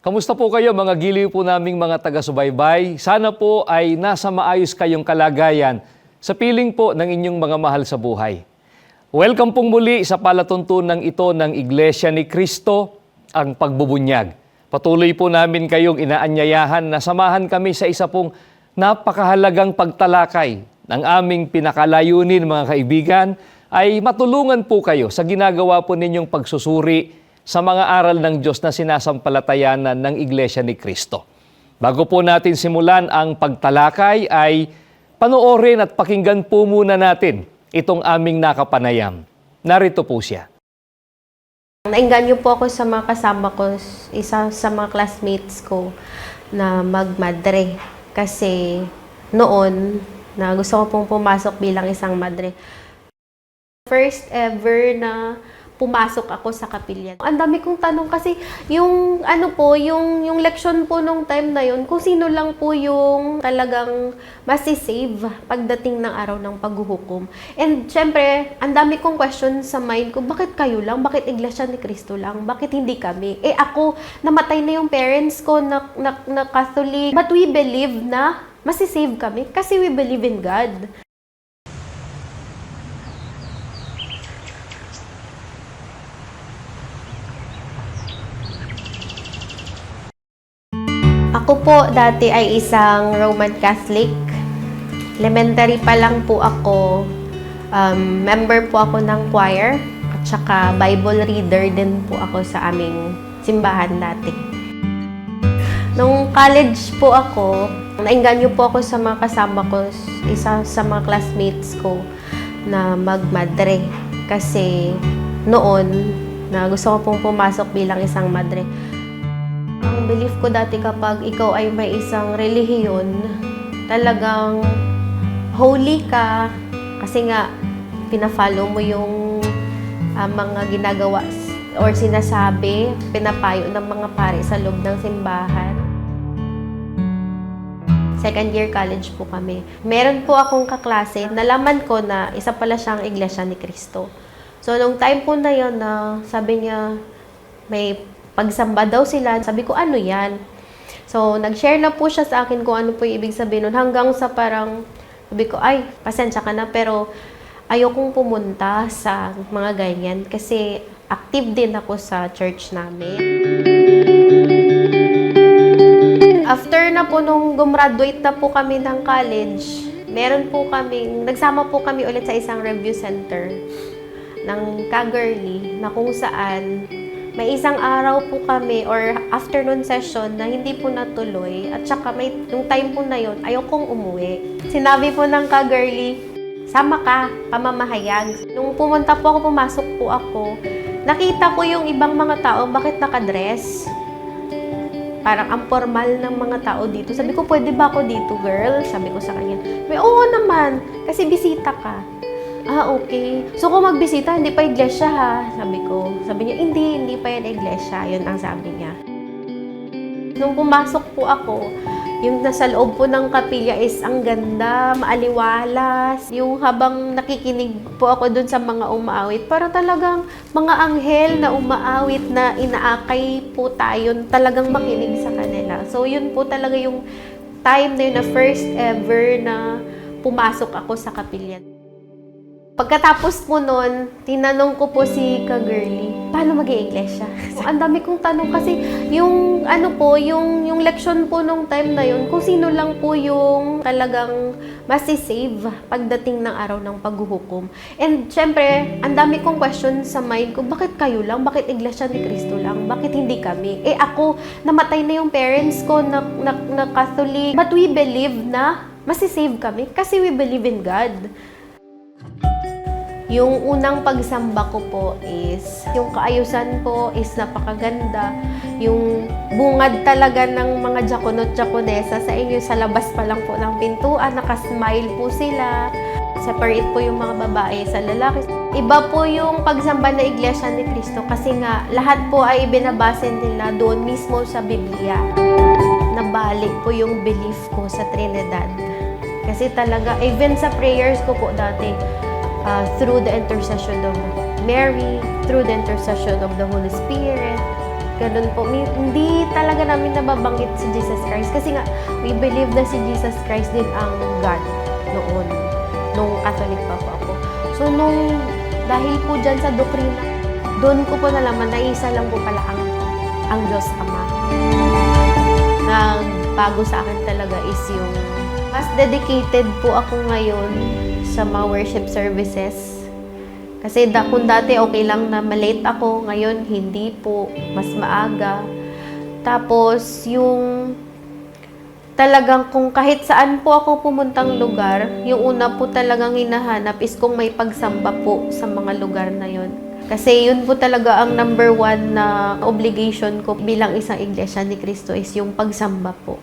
Kamusta po kayo mga giliw po naming mga taga-subaybay? Sana po ay nasa maayos kayong kalagayan sa piling po ng inyong mga mahal sa buhay. Welcome pong muli sa palatuntunan ito ng Iglesia ni Cristo, ang pagbubunyag. Patuloy po namin kayong inaanyayahan na samahan kami sa isa pong napakahalagang pagtalakay ng aming pinakalayunin mga kaibigan ay matulungan po kayo sa ginagawa po ninyong pagsusuri sa mga aral ng Diyos na sinasampalatayanan ng Iglesia ni Cristo. Bago po natin simulan ang pagtalakay ay panoorin at pakinggan po muna natin itong aming nakapanayam. Narito po siya. Nainganyo po ako sa mga kasama ko, isa sa mga classmates ko na magmadre. Kasi noon, na gusto ko pong pumasok bilang isang madre. First ever na pumasok ako sa kapilya. Ang dami kong tanong kasi yung ano po, yung yung leksyon po nung time na yun, kung sino lang po yung talagang masisave pagdating ng araw ng paghuhukom. And syempre, ang dami kong question sa mind ko, bakit kayo lang? Bakit Iglesia ni Cristo lang? Bakit hindi kami? Eh ako, namatay na yung parents ko na, na, na Catholic. But we believe na masisave kami kasi we believe in God. Ako po dati ay isang Roman Catholic. Elementary pa lang po ako. Um, member po ako ng choir. At saka Bible reader din po ako sa aming simbahan dati. Nung college po ako, nainganyo po ako sa mga kasama ko, isa sa mga classmates ko na magmadre. Kasi noon, na gusto ko pong pumasok bilang isang madre. Ang belief ko dati kapag ikaw ay may isang relihiyon, talagang holy ka kasi nga pina-follow mo yung ah, mga ginagawa or sinasabi, pinapayo ng mga pare sa loob ng simbahan. Second year college po kami. Meron po akong kaklase, nalaman ko na isa pala siyang Iglesia ni Cristo. So, nung time po na yon na sabi niya, may pagsamba daw sila. Sabi ko, ano yan? So, nag-share na po siya sa akin kung ano po yung ibig sabihin nun. Hanggang sa parang, sabi ko, ay, pasensya ka na, pero ayokong pumunta sa mga ganyan kasi active din ako sa church namin. After na po nung gumraduate na po kami ng college, meron po kaming, nagsama po kami ulit sa isang review center ng Kagurli na kung saan may isang araw po kami or afternoon session na hindi po natuloy at saka may nung time po na yon ayokong umuwi. Sinabi po ng ka-girly, sama ka, pamamahayag. Nung pumunta po ako, pumasok po ako, nakita ko yung ibang mga tao, bakit nakadress? Parang ang formal ng mga tao dito. Sabi ko, pwede ba ako dito, girl? Sabi ko sa kanya. May, oo naman, kasi bisita ka. Ah, okay. So, kung magbisita, hindi pa iglesia ha? Sabi ko. Sabi niya, hindi, hindi pa yan iglesia. Yun ang sabi niya. Nung pumasok po ako, yung nasa loob po ng kapilya is ang ganda, maaliwalas. Yung habang nakikinig po ako dun sa mga umaawit, para talagang mga anghel na umaawit na inaakay po tayo, talagang makinig sa kanila. So, yun po talaga yung time na yun na first ever na pumasok ako sa kapilya. Pagkatapos po nun, tinanong ko po si ka-girly, paano mag iglesia Ang dami kong tanong kasi yung ano po, yung, yung leksyon po nung time na yun, kung sino lang po yung talagang masisave pagdating ng araw ng paghuhukom. And syempre, ang dami kong question sa mind ko, bakit kayo lang? Bakit iglesia ni Cristo lang? Bakit hindi kami? Eh ako, namatay na yung parents ko na, na, na Catholic. But we believe na masisave kami kasi we believe in God. Yung unang pagsamba ko po is, yung kaayusan po is napakaganda. Yung bungad talaga ng mga Jaconot Jaconesa sa inyo, sa labas pa lang po ng pintuan, nakasmile po sila. Separate po yung mga babae sa lalaki. Iba po yung pagsamba na Iglesia ni Cristo kasi nga lahat po ay ibinabase nila doon mismo sa Biblia. Nabalik po yung belief ko sa Trinidad. Kasi talaga, even sa prayers ko po dati, uh, through the intercession of Mary, through the intercession of the Holy Spirit, Ganun po. Mi- Hindi talaga namin nababanggit si Jesus Christ. Kasi nga, we believe na si Jesus Christ din ang God noon. Nung Catholic pa po ako. So, nung dahil po dyan sa doktrina, doon ko po nalaman na isa lang po pala ang, ang Diyos Ama. Nagbago sa akin talaga is yung mas dedicated po ako ngayon sa mga worship services. Kasi da, kung dati okay lang na malate ako, ngayon hindi po, mas maaga. Tapos yung talagang kung kahit saan po ako pumuntang lugar, yung una po talagang hinahanap is kung may pagsamba po sa mga lugar na yon. Kasi yun po talaga ang number one na obligation ko bilang isang iglesia ni Cristo is yung pagsamba po.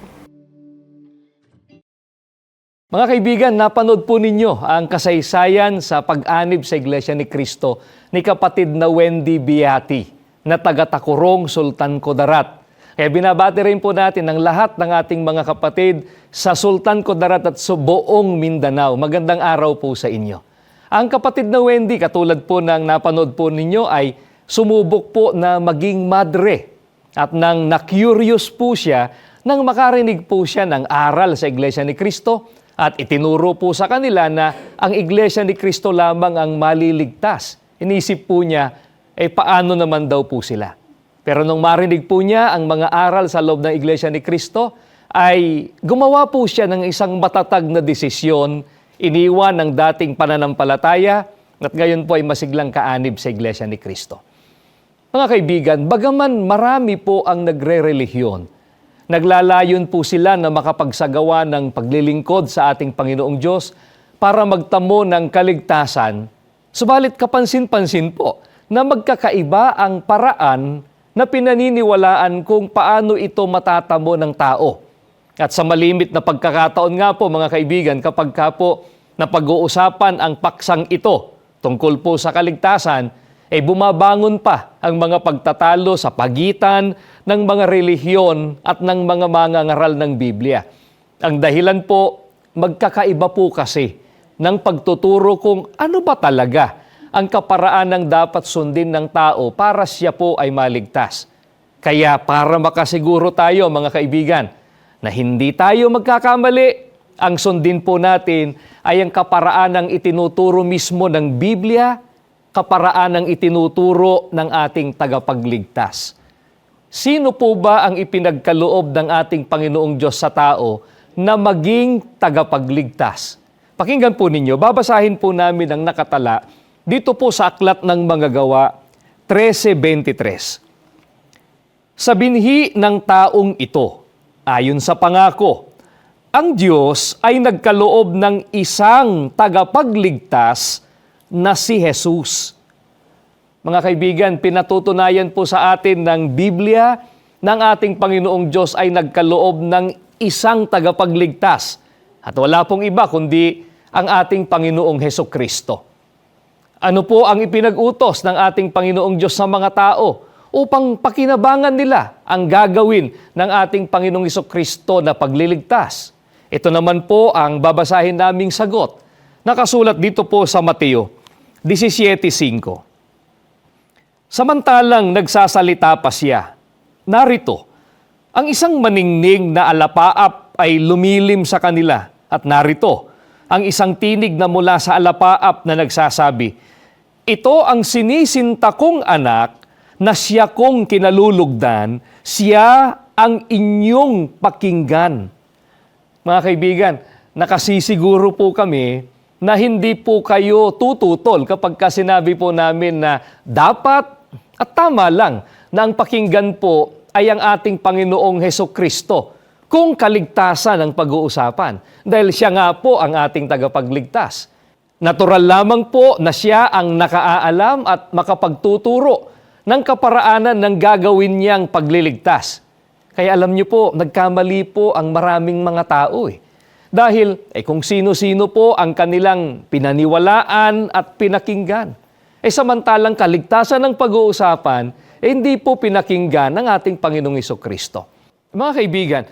Mga kaibigan, napanood po ninyo ang kasaysayan sa pag-anib sa Iglesia ni Cristo ni kapatid na Wendy Biati na taga-Takurong, Sultan Kudarat. Kaya binabati rin po natin ang lahat ng ating mga kapatid sa Sultan Kudarat at sa buong Mindanao. Magandang araw po sa inyo. Ang kapatid na Wendy, katulad po ng napanood po ninyo, ay sumubok po na maging madre at nang na-curious po siya nang makarinig po siya ng aral sa Iglesia ni Cristo at itinuro po sa kanila na ang Iglesia ni Cristo lamang ang maliligtas. Inisip po niya, eh paano naman daw po sila? Pero nung marinig po niya ang mga aral sa loob ng Iglesia ni Cristo, ay gumawa po siya ng isang matatag na desisyon, iniwan ng dating pananampalataya, at ngayon po ay masiglang kaanib sa Iglesia ni Cristo. Mga kaibigan, bagaman marami po ang nagre-relihiyon, naglalayon po sila na makapagsagawa ng paglilingkod sa ating Panginoong Diyos para magtamo ng kaligtasan, subalit kapansin-pansin po na magkakaiba ang paraan na pinaniniwalaan kung paano ito matatamo ng tao. At sa malimit na pagkakataon nga po mga kaibigan, kapag ka po napag-uusapan ang paksang ito tungkol po sa kaligtasan, ay bumabangon pa ang mga pagtatalo sa pagitan ng mga relihiyon at ng mga mangangaral ng Biblia. Ang dahilan po, magkakaiba po kasi ng pagtuturo kung ano ba talaga ang kaparaan ng dapat sundin ng tao para siya po ay maligtas. Kaya para makasiguro tayo mga kaibigan na hindi tayo magkakamali, ang sundin po natin ay ang kaparaan ng itinuturo mismo ng Biblia kaparaan ng itinuturo ng ating tagapagligtas. Sino po ba ang ipinagkaloob ng ating Panginoong Diyos sa tao na maging tagapagligtas? Pakinggan po ninyo, babasahin po namin ang nakatala dito po sa Aklat ng Mga Gawa 13.23. Sa binhi ng taong ito, ayon sa pangako, ang Diyos ay nagkaloob ng isang tagapagligtas na si Jesus. Mga kaibigan, pinatutunayan po sa atin ng Biblia ng ating Panginoong Diyos ay nagkaloob ng isang tagapagligtas. At wala pong iba kundi ang ating Panginoong Heso Kristo. Ano po ang ipinag-utos ng ating Panginoong Diyos sa mga tao upang pakinabangan nila ang gagawin ng ating Panginoong Heso Kristo na pagliligtas? Ito naman po ang babasahin naming sagot. Nakasulat dito po sa Mateo 17.5. Samantalang nagsasalita pa siya, narito, ang isang maningning na alapaap ay lumilim sa kanila at narito, ang isang tinig na mula sa alapaap na nagsasabi, Ito ang sinisinta kong anak na siya kong kinalulugdan, siya ang inyong pakinggan. Mga kaibigan, nakasisiguro po kami na hindi po kayo tututol kapag ka sinabi po namin na dapat at tama lang na ang pakinggan po ay ang ating Panginoong Heso Kristo kung kaligtasan ang pag-uusapan dahil siya nga po ang ating tagapagligtas. Natural lamang po na siya ang nakaaalam at makapagtuturo ng kaparaanan ng gagawin niyang pagliligtas. Kaya alam niyo po, nagkamali po ang maraming mga tao eh. Dahil eh, kung sino-sino po ang kanilang pinaniwalaan at pinakinggan. Eh samantalang kaligtasan ng pag-uusapan, eh, hindi po pinakinggan ng ating Panginoong Iso Kristo. Mga kaibigan,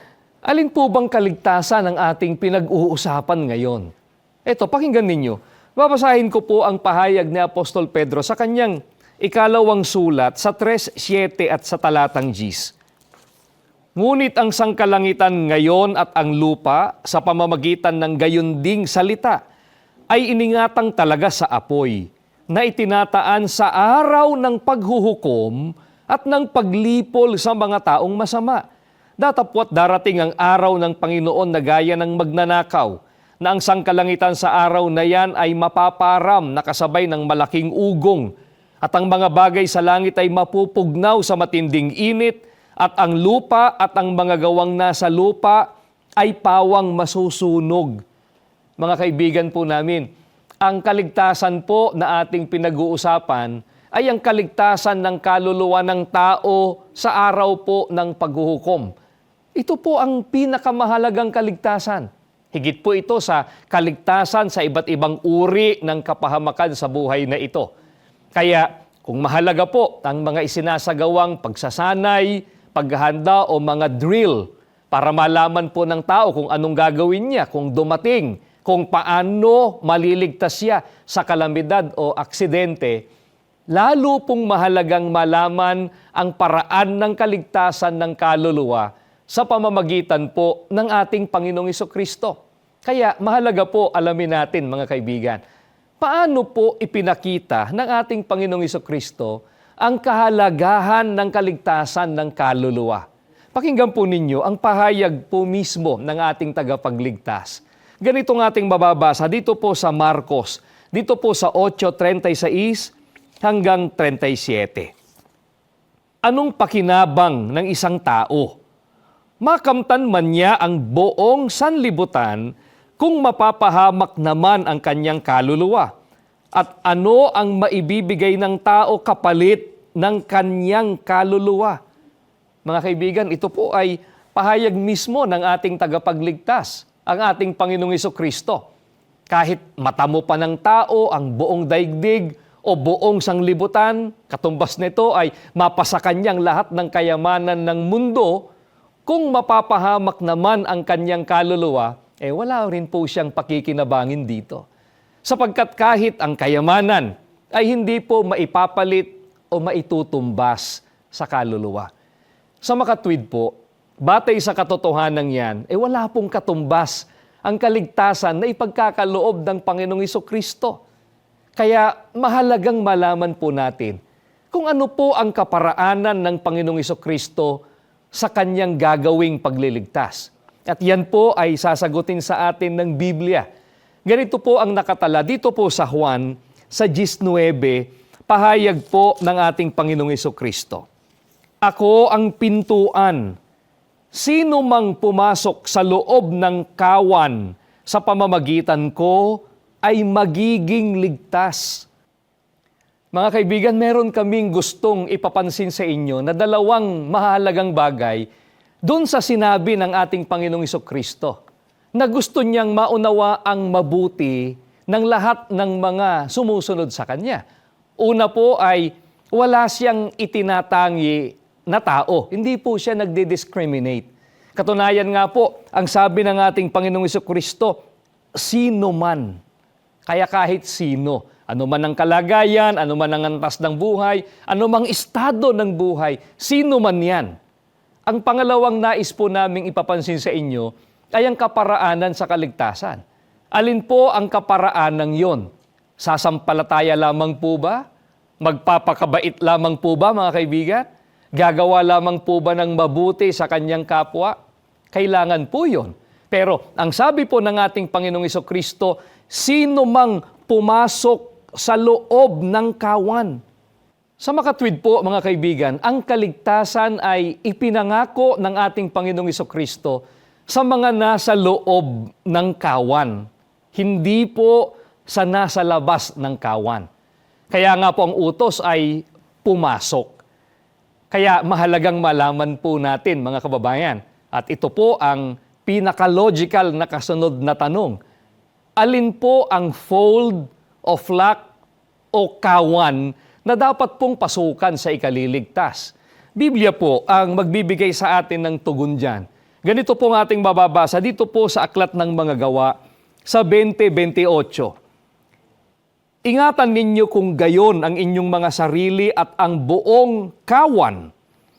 alin po bang kaligtasan ng ating pinag-uusapan ngayon? Ito, pakinggan ninyo. Babasahin ko po ang pahayag ni Apostol Pedro sa kanyang ikalawang sulat sa 3.7 at sa talatang Gs. Ngunit ang sangkalangitan ngayon at ang lupa sa pamamagitan ng gayunding salita ay iningatang talaga sa apoy na itinataan sa araw ng paghuhukom at ng paglipol sa mga taong masama. Datapwat darating ang araw ng Panginoon na gaya ng magnanakaw na ang sangkalangitan sa araw na yan ay mapaparam na kasabay ng malaking ugong at ang mga bagay sa langit ay mapupugnaw sa matinding init at ang lupa at ang mga gawang nasa lupa ay pawang masusunog. Mga kaibigan po namin, ang kaligtasan po na ating pinag-uusapan ay ang kaligtasan ng kaluluwa ng tao sa araw po ng paghuhukom. Ito po ang pinakamahalagang kaligtasan. Higit po ito sa kaligtasan sa iba't ibang uri ng kapahamakan sa buhay na ito. Kaya kung mahalaga po ang mga isinasagawang pagsasanay, paghahanda o mga drill para malaman po ng tao kung anong gagawin niya, kung dumating, kung paano maliligtas siya sa kalamidad o aksidente, lalo pong mahalagang malaman ang paraan ng kaligtasan ng kaluluwa sa pamamagitan po ng ating Panginoong Kristo. Kaya mahalaga po alamin natin mga kaibigan, paano po ipinakita ng ating Panginoong Kristo ang kahalagahan ng kaligtasan ng kaluluwa. Pakinggan po ninyo ang pahayag po mismo ng ating tagapagligtas. Ganito ng ating mababasa dito po sa Marcos, dito po sa 8.36 hanggang 37. Anong pakinabang ng isang tao? Makamtan man niya ang buong sanlibutan kung mapapahamak naman ang kanyang kaluluwa. At ano ang maibibigay ng tao kapalit ng kanyang kaluluwa? Mga kaibigan, ito po ay pahayag mismo ng ating tagapagligtas, ang ating Panginoong Kristo. Kahit mata mo pa ng tao ang buong daigdig o buong sanglibutan, katumbas nito ay mapasa kanyang lahat ng kayamanan ng mundo, kung mapapahamak naman ang kanyang kaluluwa, eh wala rin po siyang pakikinabangin dito. Sapagkat kahit ang kayamanan ay hindi po maipapalit o maitutumbas sa kaluluwa. Sa makatwid po, batay sa katotohanan yan, eh wala pong katumbas ang kaligtasan na ipagkakaloob ng Panginoong Kristo. Kaya mahalagang malaman po natin kung ano po ang kaparaanan ng Panginoong Kristo sa kanyang gagawing pagliligtas. At yan po ay sasagutin sa atin ng Biblia. Ganito po ang nakatala dito po sa Juan, sa 19, pahayag po ng ating Panginoong Kristo. Ako ang pintuan. Sino mang pumasok sa loob ng kawan sa pamamagitan ko ay magiging ligtas. Mga kaibigan, meron kaming gustong ipapansin sa inyo na dalawang mahalagang bagay doon sa sinabi ng ating Panginoong Kristo na gusto niyang maunawa ang mabuti ng lahat ng mga sumusunod sa Kanya. Una po ay wala siyang itinatangi na tao. Hindi po siya nagde-discriminate. Katunayan nga po, ang sabi ng ating Panginoong Kristo, sino man. Kaya kahit sino, ano man ang kalagayan, ano man ang antas ng buhay, ano mang estado ng buhay, sino man yan. Ang pangalawang nais po naming ipapansin sa inyo ay ang kaparaanan sa kaligtasan. Alin po ang kaparaanan yon? Sasampalataya lamang po ba? Magpapakabait lamang po ba mga kaibigan? Gagawa lamang po ba ng mabuti sa kanyang kapwa? Kailangan po yon. Pero ang sabi po ng ating Panginoong Kristo, sino mang pumasok sa loob ng kawan. Sa makatwid po mga kaibigan, ang kaligtasan ay ipinangako ng ating Panginoong Kristo sa mga nasa loob ng kawan, hindi po sa nasa labas ng kawan. Kaya nga po ang utos ay pumasok. Kaya mahalagang malaman po natin mga kababayan. At ito po ang pinaka-logical na kasunod na tanong. Alin po ang fold o flock o kawan na dapat pong pasukan sa ikaliligtas? Biblia po ang magbibigay sa atin ng tugon dyan. Ganito po ang ating mababasa dito po sa Aklat ng Mga Gawa sa 20.28. Ingatan ninyo kung gayon ang inyong mga sarili at ang buong kawan.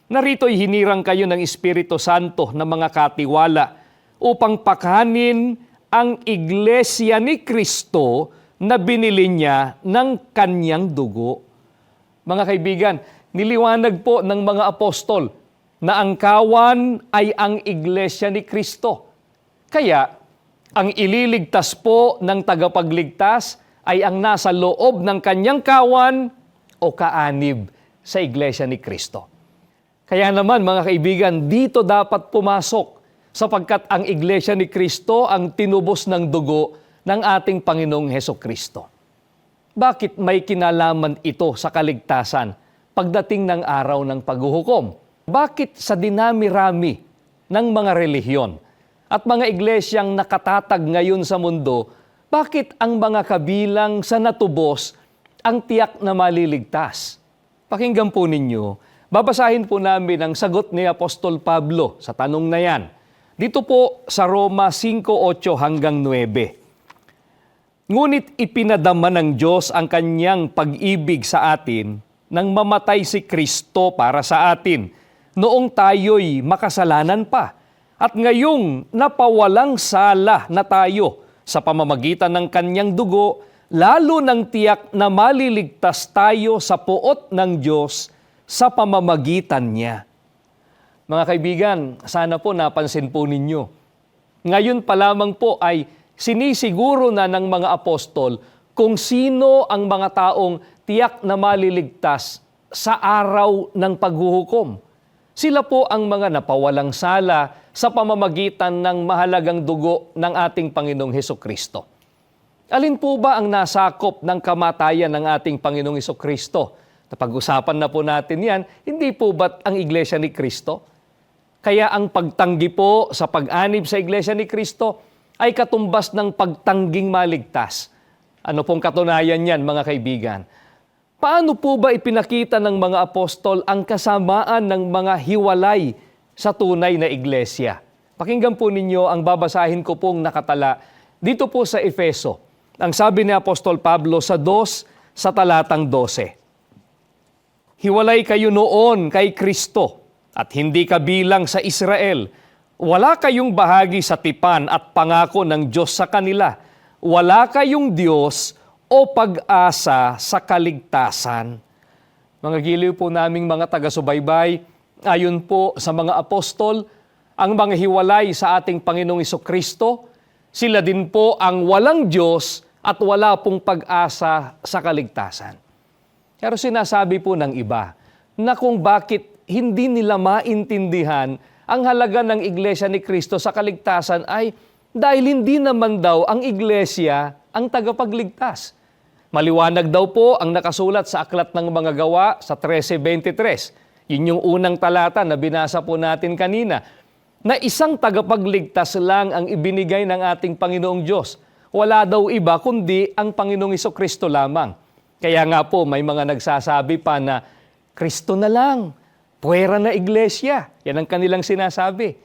Narito'y hinirang kayo ng Espiritu Santo na mga katiwala upang pakanin ang iglesia ni Kristo na binili niya ng kanyang dugo. Mga kaibigan, niliwanag po ng mga apostol na ang kawan ay ang iglesia ni Kristo. Kaya, ang ililigtas po ng tagapagligtas ay ang nasa loob ng kanyang kawan o kaanib sa iglesia ni Kristo. Kaya naman mga kaibigan, dito dapat pumasok sapagkat ang iglesia ni Kristo ang tinubos ng dugo ng ating Panginoong Heso Kristo. Bakit may kinalaman ito sa kaligtasan pagdating ng araw ng paghuhukom? Bakit sa dinami-rami ng mga relihiyon at mga iglesyang nakatatag ngayon sa mundo, bakit ang mga kabilang sa natubos ang tiyak na maliligtas? Pakinggan po ninyo, babasahin po namin ang sagot ni Apostol Pablo sa tanong na yan. Dito po sa Roma 5.8 hanggang 9. Ngunit ipinadama ng Diyos ang kanyang pag-ibig sa atin nang mamatay si Kristo para sa atin noong tayo'y makasalanan pa. At ngayong napawalang sala na tayo sa pamamagitan ng kanyang dugo, lalo ng tiyak na maliligtas tayo sa puot ng Diyos sa pamamagitan niya. Mga kaibigan, sana po napansin po ninyo. Ngayon pa lamang po ay sinisiguro na ng mga apostol kung sino ang mga taong tiyak na maliligtas sa araw ng paghuhukom. Sila po ang mga napawalang sala sa pamamagitan ng mahalagang dugo ng ating Panginoong Heso Kristo. Alin po ba ang nasakop ng kamatayan ng ating Panginoong Heso Kristo? Napag-usapan na po natin yan, hindi po ba't ang Iglesia ni Kristo? Kaya ang pagtanggi po sa pag-anib sa Iglesia ni Kristo ay katumbas ng pagtangging maligtas. Ano pong katunayan yan, mga kaibigan? Paano po ba ipinakita ng mga apostol ang kasamaan ng mga hiwalay sa tunay na iglesia? Pakinggan po ninyo ang babasahin ko pong nakatala dito po sa Efeso. Ang sabi ni Apostol Pablo sa 2 sa talatang 12. Hiwalay kayo noon kay Kristo at hindi kabilang sa Israel. Wala kayong bahagi sa tipan at pangako ng Diyos sa kanila. Wala kayong Diyos o pag-asa sa kaligtasan. Mga giliw po naming mga taga-subaybay, ayon po sa mga apostol, ang mga hiwalay sa ating Panginoong Kristo, sila din po ang walang Diyos at wala pong pag-asa sa kaligtasan. Pero sinasabi po ng iba na kung bakit hindi nila maintindihan ang halaga ng Iglesia ni Kristo sa kaligtasan ay dahil hindi naman daw ang Iglesia ang tagapagligtas. Maliwanag daw po ang nakasulat sa Aklat ng Mga Gawa sa 13.23. Yun yung unang talata na binasa po natin kanina, na isang tagapagligtas lang ang ibinigay ng ating Panginoong Diyos. Wala daw iba kundi ang Panginoong Iso Kristo lamang. Kaya nga po may mga nagsasabi pa na Kristo na lang, puwera na iglesia. Yan ang kanilang sinasabi.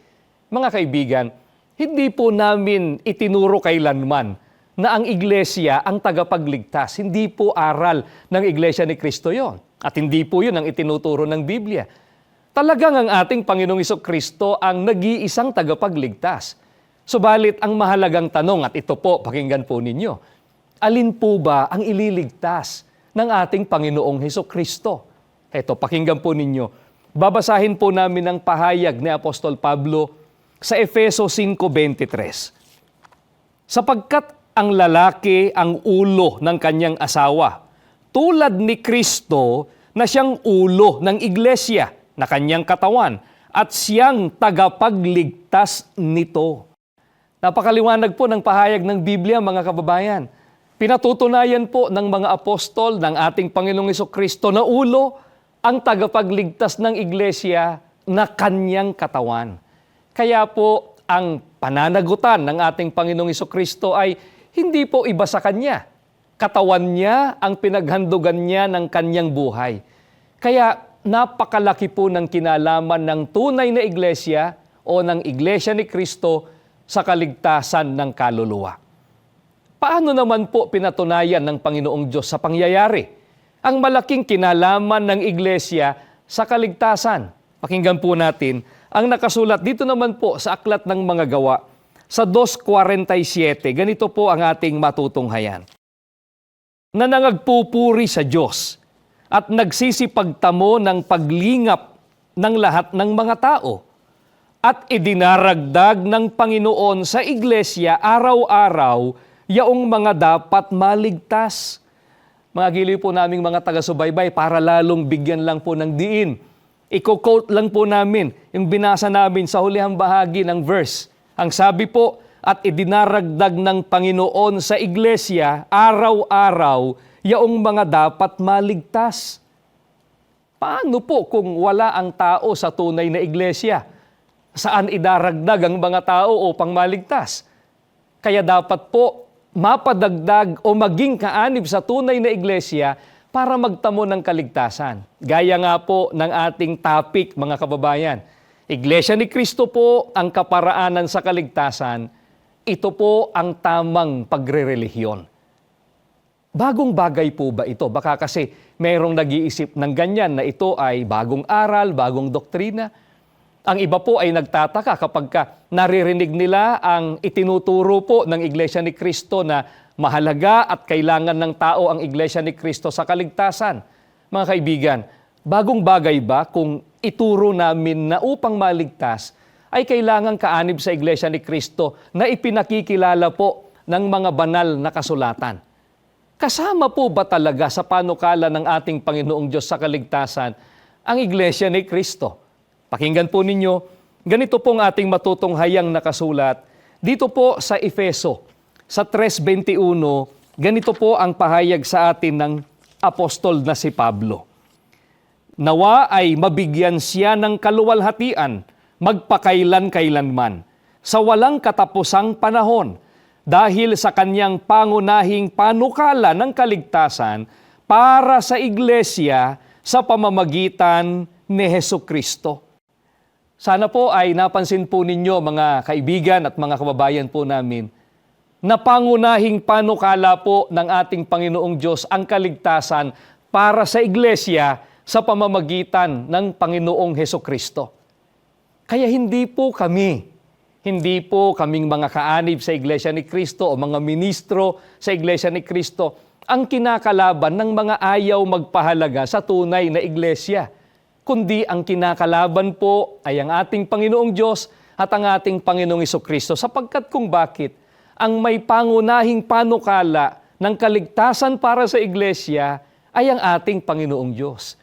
Mga kaibigan, hindi po namin itinuro kailanman na ang iglesia ang tagapagligtas. Hindi po aral ng iglesia ni Kristo yon. At hindi po yun ang itinuturo ng Biblia. Talagang ang ating Panginoong Iso Kristo ang nag-iisang tagapagligtas. Subalit ang mahalagang tanong, at ito po, pakinggan po ninyo, alin po ba ang ililigtas ng ating Panginoong Heso Kristo? Ito, pakinggan po ninyo. Babasahin po namin ang pahayag ni Apostol Pablo sa Efeso 5.23. Sapagkat ang lalaki ang ulo ng kanyang asawa, tulad ni Kristo na siyang ulo ng iglesia na kanyang katawan at siyang tagapagligtas nito. Napakaliwanag po ng pahayag ng Biblia, mga kababayan. Pinatutunayan po ng mga apostol ng ating Panginoong Kristo na ulo ang tagapagligtas ng iglesia na kanyang katawan. Kaya po ang pananagutan ng ating Panginoong Kristo ay hindi po iba sa Kanya. Katawan niya ang pinaghandugan niya ng kanyang buhay. Kaya napakalaki po ng kinalaman ng tunay na iglesia o ng iglesia ni Kristo sa kaligtasan ng kaluluwa. Paano naman po pinatunayan ng Panginoong Diyos sa pangyayari? Ang malaking kinalaman ng iglesia sa kaligtasan. Pakinggan po natin ang nakasulat dito naman po sa Aklat ng Mga Gawa sa 2.47. Ganito po ang ating matutunghayan. Na nangagpupuri sa Diyos at nagsisipagtamo ng paglingap ng lahat ng mga tao at idinaragdag ng Panginoon sa iglesia araw-araw yaong mga dapat maligtas. Mga giliw po naming mga taga-subaybay para lalong bigyan lang po ng diin. Iko-quote lang po namin yung binasa namin sa hulihang bahagi ng verse. Ang sabi po, at idinaragdag ng Panginoon sa iglesia araw-araw yaong mga dapat maligtas. Paano po kung wala ang tao sa tunay na iglesia? Saan idaragdag ang mga tao upang maligtas? Kaya dapat po mapadagdag o maging kaanib sa tunay na iglesia para magtamo ng kaligtasan. Gaya nga po ng ating topic, mga kababayan. Iglesia ni Kristo po ang kaparaanan sa kaligtasan. Ito po ang tamang pagre-relihiyon. Bagong bagay po ba ito? Baka kasi merong nag-iisip ng ganyan na ito ay bagong aral, bagong doktrina. Ang iba po ay nagtataka kapag ka naririnig nila ang itinuturo po ng Iglesia ni Kristo na mahalaga at kailangan ng tao ang Iglesia ni Kristo sa kaligtasan. Mga kaibigan, bagong bagay ba kung ituro namin na upang maligtas ay kailangan kaanib sa Iglesia ni Kristo na ipinakikilala po ng mga banal na kasulatan? Kasama po ba talaga sa panukala ng ating Panginoong Diyos sa kaligtasan ang Iglesia ni Kristo? Pakinggan po ninyo, ganito pong ating matutunghayang nakasulat. Dito po sa Efeso, sa 3.21, ganito po ang pahayag sa atin ng apostol na si Pablo. Nawa ay mabigyan siya ng kaluwalhatian, magpakailan-kailanman, sa walang katapusang panahon, dahil sa kanyang pangunahing panukala ng kaligtasan para sa iglesia sa pamamagitan ni Heso Kristo. Sana po ay napansin po ninyo mga kaibigan at mga kababayan po namin na pangunahing panukala po ng ating Panginoong Diyos ang kaligtasan para sa iglesia sa pamamagitan ng Panginoong Heso Kristo. Kaya hindi po kami, hindi po kaming mga kaanib sa Iglesia ni Kristo o mga ministro sa Iglesia ni Kristo ang kinakalaban ng mga ayaw magpahalaga sa tunay na iglesia. Kundi ang kinakalaban po ay ang ating Panginoong Diyos at ang ating Panginoong Iso Kristo sapagkat kung bakit ang may pangunahing panukala ng kaligtasan para sa iglesia ay ang ating Panginoong Diyos.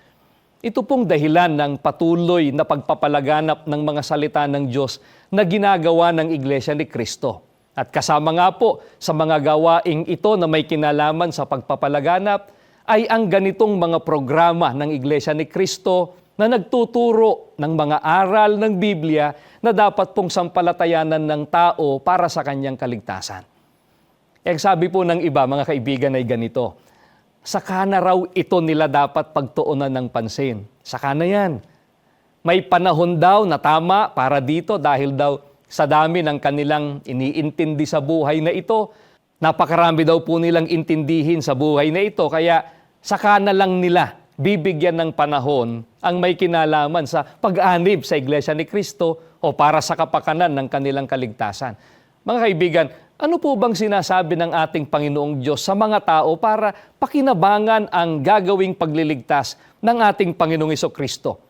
Ito pong dahilan ng patuloy na pagpapalaganap ng mga salita ng Diyos na ginagawa ng Iglesia ni Kristo. At kasama nga po sa mga gawaing ito na may kinalaman sa pagpapalaganap ay ang ganitong mga programa ng Iglesia ni Kristo na nagtuturo ng mga aral ng Biblia na dapat pong sampalatayanan ng tao para sa kanyang kaligtasan. Eh, sabi po ng iba, mga kaibigan, ay ganito, saka na raw ito nila dapat pagtuunan ng pansin. Saka na yan. May panahon daw na tama para dito dahil daw sa dami ng kanilang iniintindi sa buhay na ito, napakarami daw po nilang intindihin sa buhay na ito, kaya saka na lang nila bibigyan ng panahon ang may kinalaman sa pag-anib sa Iglesia ni Kristo o para sa kapakanan ng kanilang kaligtasan. Mga kaibigan, ano po bang sinasabi ng ating Panginoong Diyos sa mga tao para pakinabangan ang gagawing pagliligtas ng ating Panginoong Iso Kristo?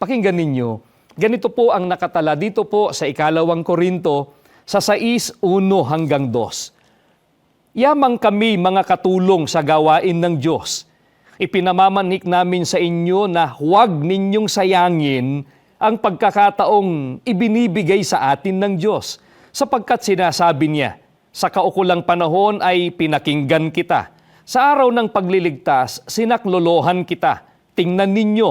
Pakinggan ninyo, ganito po ang nakatala dito po sa ikalawang Korinto sa 6, 1 hanggang 2. Yamang kami mga katulong sa gawain ng Diyos. Ipinamamanik namin sa inyo na huwag ninyong sayangin ang pagkakataong ibinibigay sa atin ng Diyos sapagkat sinasabi niya, sa kaukulang panahon ay pinakinggan kita. Sa araw ng pagliligtas, sinaklolohan kita. Tingnan ninyo,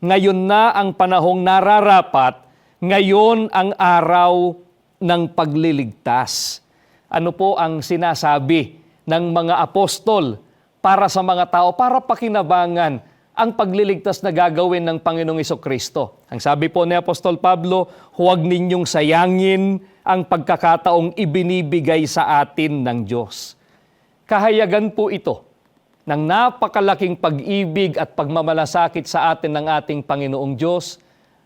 ngayon na ang panahong nararapat, ngayon ang araw ng pagliligtas. Ano po ang sinasabi ng mga apostol para sa mga tao, para pakinabangan ang pagliligtas na gagawin ng Panginoong Kristo. Ang sabi po ni Apostol Pablo, huwag ninyong sayangin ang pagkakataong ibinibigay sa atin ng Diyos. kahayagan po ito ng napakalaking pag-ibig at pagmamalasakit sa atin ng ating Panginoong Diyos.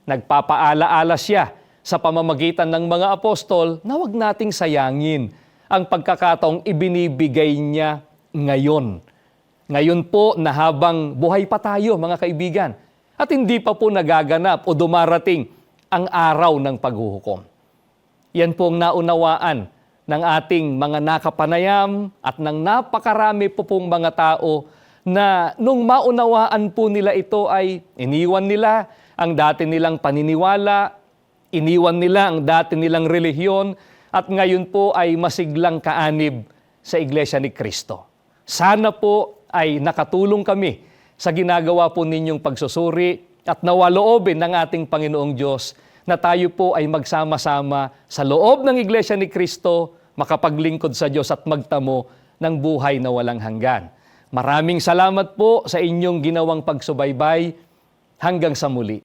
Nagpapaalaala siya sa pamamagitan ng mga apostol na huwag nating sayangin ang pagkakataong ibinibigay niya ngayon. Ngayon po na habang buhay pa tayo mga kaibigan at hindi pa po nagaganap o dumarating ang araw ng paghuhukom. Yan po ang naunawaan ng ating mga nakapanayam at ng napakarami po pong mga tao na nung maunawaan po nila ito ay iniwan nila ang dati nilang paniniwala, iniwan nila ang dati nilang relihiyon at ngayon po ay masiglang kaanib sa Iglesia ni Kristo. Sana po ay nakatulong kami sa ginagawa po ninyong pagsusuri at nawaloobin ng ating Panginoong Diyos na tayo po ay magsama-sama sa loob ng Iglesia ni Kristo, makapaglingkod sa Diyos at magtamo ng buhay na walang hanggan. Maraming salamat po sa inyong ginawang pagsubaybay. Hanggang sa muli.